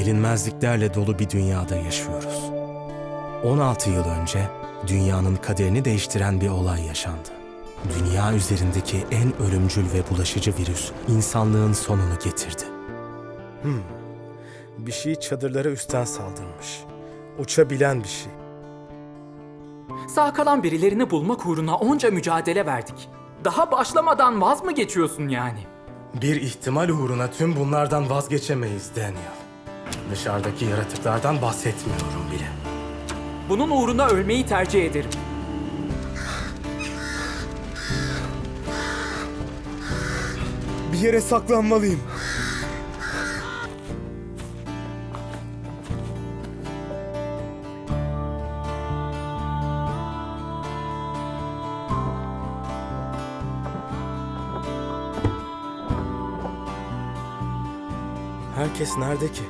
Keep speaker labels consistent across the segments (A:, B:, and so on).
A: Bilinmezliklerle dolu bir dünyada yaşıyoruz. 16 yıl önce dünyanın kaderini değiştiren bir olay yaşandı. Dünya üzerindeki en ölümcül ve bulaşıcı virüs insanlığın sonunu getirdi.
B: Bir şey çadırlara üstten saldırmış. Uçabilen bir şey.
C: Sağ kalan birilerini bulmak uğruna onca mücadele verdik. Daha başlamadan vaz mı geçiyorsun yani?
B: Bir ihtimal uğruna tüm bunlardan vazgeçemeyiz Daniel. Dışarıdaki yaratıklardan bahsetmiyorum bile.
C: Bunun uğruna ölmeyi tercih ederim.
B: Bir yere saklanmalıyım. Herkes nerede ki?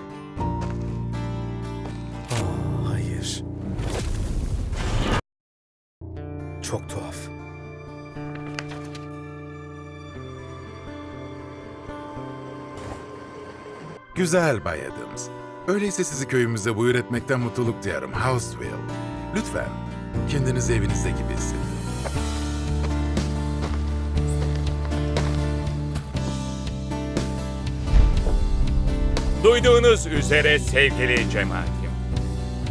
B: Çok tuhaf.
D: Güzel Bay Adams. Öyleyse sizi köyümüze buyur etmekten mutluluk duyarım. Houseville. Lütfen kendinizi evinizde gibi hissedin.
E: Duyduğunuz üzere sevgili cemaatim.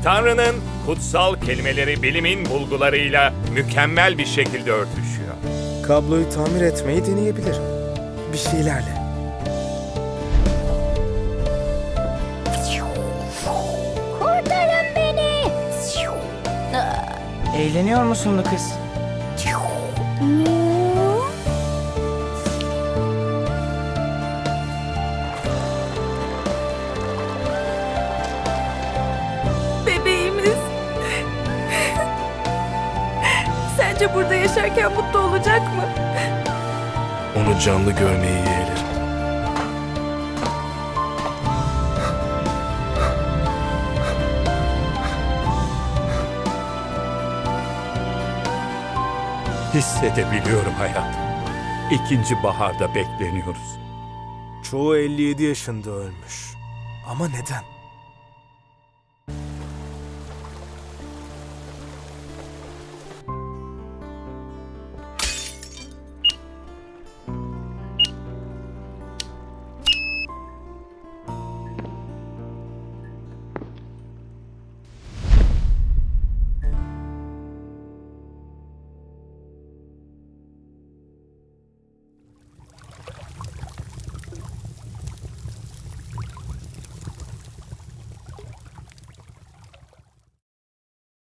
E: Tanrı'nın kutsal kelimeleri bilimin bulgularıyla mükemmel bir şekilde örtüşüyor.
B: Kabloyu tamir etmeyi deneyebilirim. Bir şeylerle.
F: Kurtarın beni.
G: Eğleniyor musun Lucas?
F: Sence burada yaşarken mutlu olacak mı?
B: Onu canlı görmeyi yeğlerim.
E: Hissedebiliyorum hayatım. İkinci baharda bekleniyoruz.
B: Çoğu 57 yaşında ölmüş. Ama neden?